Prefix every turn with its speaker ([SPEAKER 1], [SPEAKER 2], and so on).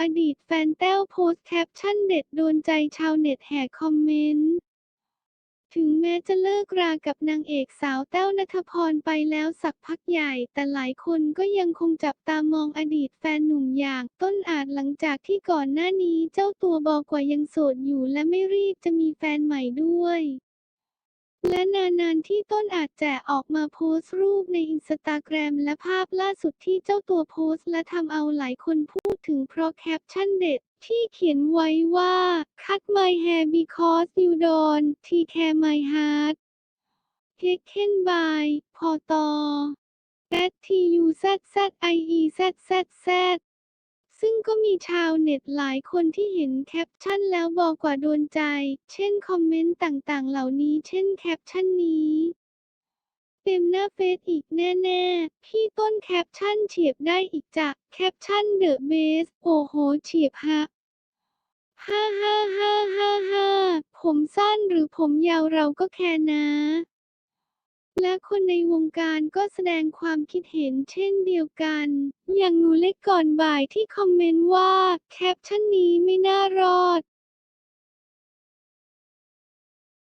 [SPEAKER 1] อดีต์แคปชั่นเด็ดโดนใจชาวเน็ตแห่คอมเมนต์ ถึงแม้จะเลิกรากับนางเอกสาวแต้วณัฐพรไปแล้วสักพักใหญ่ แต่หลายคนก็ยังคงจับตามองอดีตแฟนหนุ่มอย่าง ต้นอาจหลังจากที่ก่อนหน้านี้เจ้าตัวบอกว่ายังโสดอยู่และไม่รีบจะมีแฟนใหม่ด้วย และนานๆที่ต้นอาจแจออกมาโพสต์รูปในอินสตาแกรมและภาพล่าสุดที่เจ้าตัวโพสต์และทำเอาหลายคนพูดถึงเพราะแคปชั่นเด็ดที่เขียนไว้ว่า cut my hair because you don't take care my heart taken by พอตอ s t u z z i e z z z ชาวเน็ตหลายคนที่เห็นแคปชั่นแล้วบอกว่าโดนใจ เช่นคอมเมนต์ต่างๆ เหล่านี้ เช่นแคปชั่นนี้เต็มหน้าเฟซอีกแน่ๆ พี่ต้นแคปชั่นเฉียบได้อีกจ้ะแคปชั่นเดอะเบส โอ้โหเฉียบฮะฮ่าฮ่าฮ่าฮ่าฮ่าผมสั้นหรือผมยาวเราก็แคร์นะ และคนในวงการก็แสดงความคิดเห็นเช่นเดียวกัน อย่างหนูเล็กก่อนบ่ายที่คอมเมนต์ว่า แคปชั่นนี้ไม่น่ารอด